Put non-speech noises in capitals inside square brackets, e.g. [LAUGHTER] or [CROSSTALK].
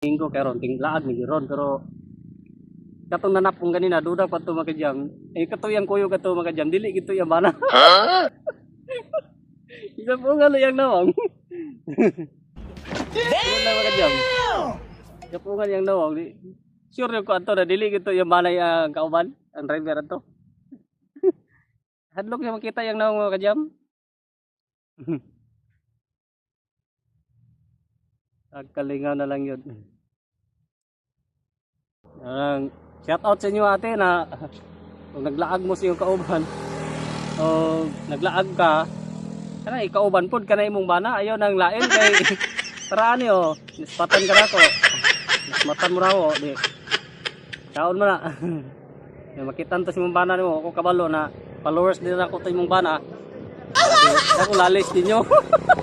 Tingko karon ting laag ni giron pero katong nanap kong ganina duda pa to makajam. Eh katuyang kuyo kato makajam dili gito yung bana. Isa po nga yang nawang. Wala makajam. Isa po nga yang nawang. Di- Sure yung ko ato na dili gito yung bana yung kauban ang driver ato. [LAUGHS] Hadlok niya makita yung nawang makajam. [LAUGHS] Agkalingaw na lang yun. Ang shout out sa inyo ate na kung naglaag mo sa iyong kauban o naglaag ka kana ikauban pod kana imong bana ayaw nang lain kay [LAUGHS] para ani o nispatan ka nako nismatan mo raw di. Kaon mo na. [LAUGHS] Makitan to sa imong bana mo ako kabalo na followers din ako to imong bana. Ako lalis ninyo [LAUGHS]